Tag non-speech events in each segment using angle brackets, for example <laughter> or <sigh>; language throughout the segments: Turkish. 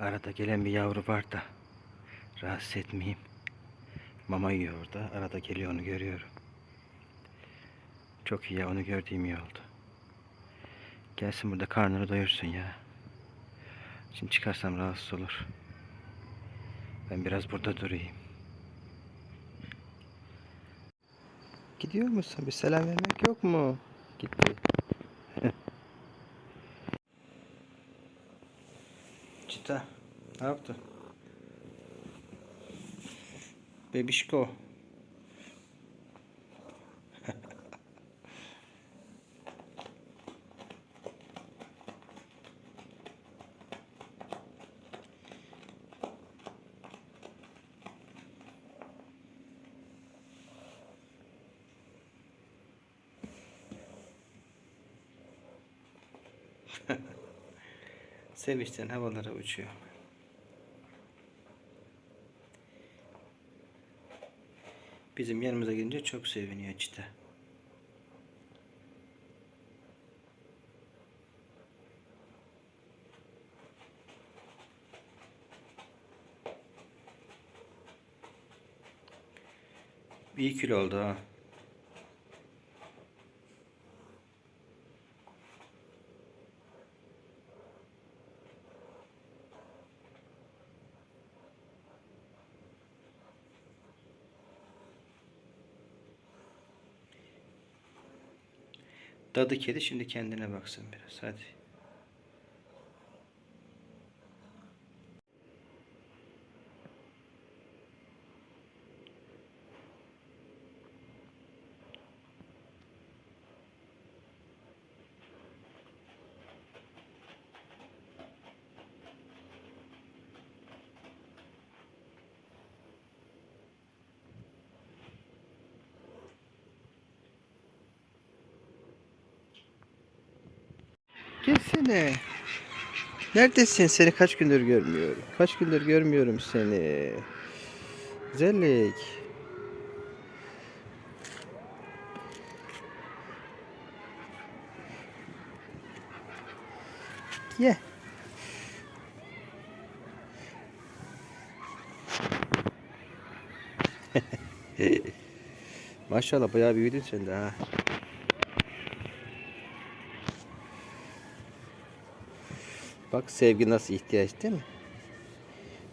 Arada gelen bir yavru var da rahatsız etmeyeyim. Mama yiyor orada. Arada geliyor onu görüyorum. Çok iyi ya onu gördüğüm iyi oldu. Gelsin burada karnını doyursun ya. Şimdi çıkarsam rahatsız olur. Ben biraz burada durayım. Gidiyor musun? Bir selam vermek yok mu? Gitti. Çita. Ne yaptı? Bebişko. <laughs> Sevinçten havalara uçuyor. Bizim yanımıza gelince çok seviniyor çita. İyi kilo oldu ha. Dadı kedi şimdi kendine baksın biraz. Hadi. Gelsene. Neredesin? Seni kaç gündür görmüyorum. Kaç gündür görmüyorum seni. Güzellik. Ye. <laughs> Maşallah bayağı büyüdün sen de ha. Bak sevgi nasıl ihtiyaç değil mi?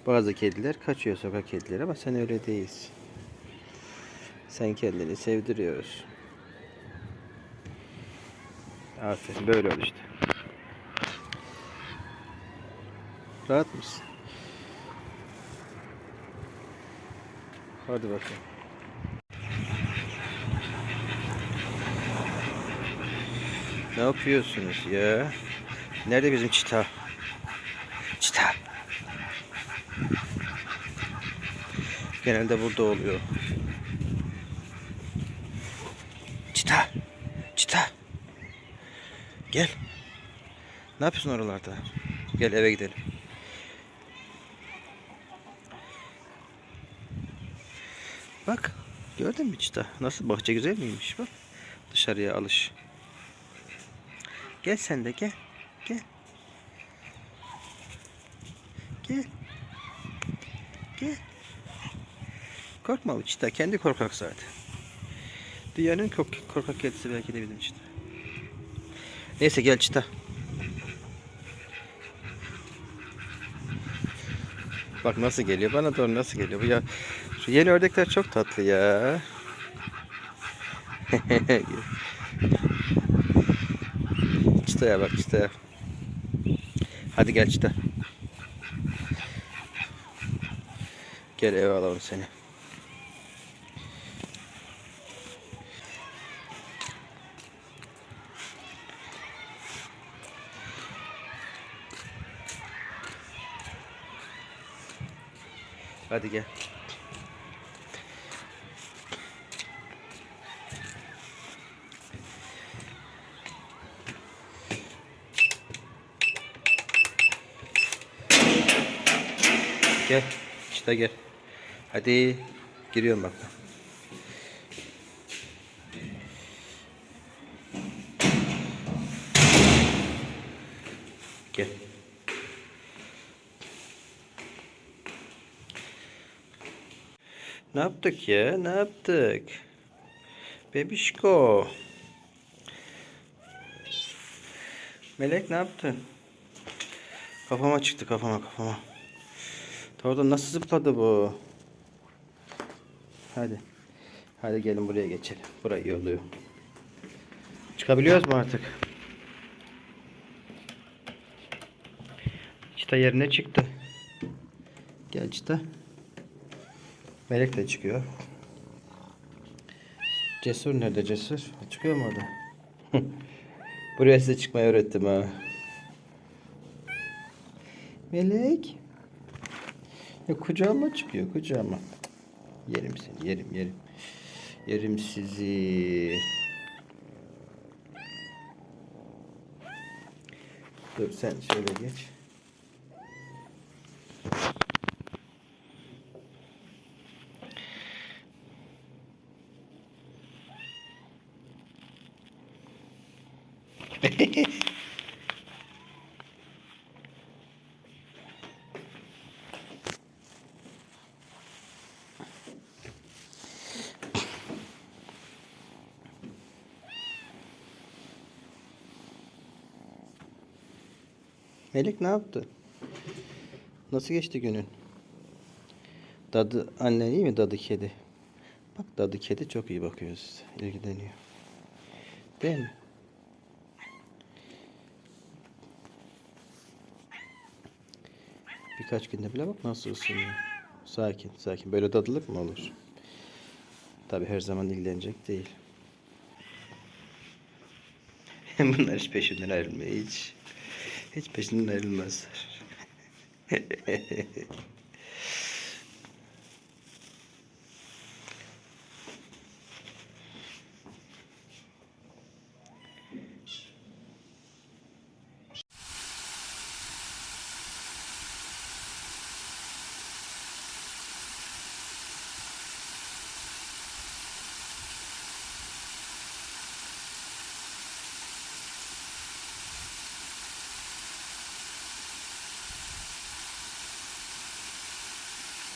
Bazı kediler kaçıyor sokak kedileri ama sen öyle değilsin. Sen kendini sevdiriyorsun. Aferin böyle ol işte. Rahat mısın? Hadi bakalım. Ne yapıyorsunuz ya? Nerede bizim çita? Çita. Genelde burada oluyor. Çita. Çita. Gel. Ne yapıyorsun oralarda? Gel eve gidelim. Bak. Gördün mü çita? Nasıl bahçe güzel miymiş bak. Dışarıya alış. Gel sen de. Gel. Gel. Gel. Korkma bu çita. Kendi korkak zaten. Dünyanın kork korkak kedisi belki de bizim çita. Neyse gel çita. Bak nasıl geliyor. Bana doğru nasıl geliyor. Bu ya şu yeni ördekler çok tatlı ya. <laughs> Çıtaya bak çıtaya. Hadi gel çıta. Gel eve alalım seni. Hadi gel. Gel. İşte gel. Hadi giriyorum bak. Gel. Ne yaptık ya? Ne yaptık? Bebişko. Melek ne yaptın? Kafama çıktı kafama kafama. Tavada nasıl zıpladı bu? Hadi. Hadi gelin buraya geçelim. Burayı iyi oluyor. Çıkabiliyoruz mu artık? Çıta yerine çıktı. Gel çıta. Melek de çıkıyor. Cesur nerede cesur? Çıkıyor mu orada? <laughs> Buraya size çıkmayı öğrettim ha. Melek. Ya kucağıma çıkıyor kucağıma. Yerim seni yerim yerim. Yerim sizi. Dur sen şöyle geç. <laughs> Melek ne yaptı? Nasıl geçti günün? Dadı annen iyi mi dadı kedi? Bak dadı kedi çok iyi bakıyor size. ilgileniyor. Değil mi? Birkaç günde bile bak nasıl ısınıyor. Sakin sakin. Böyle dadılık mı olur? Tabi her zaman ilgilenecek değil. <laughs> Bunlar hiç peşinden ayrılmıyor hiç. Hiç peşinden ayrılmazlar. <laughs>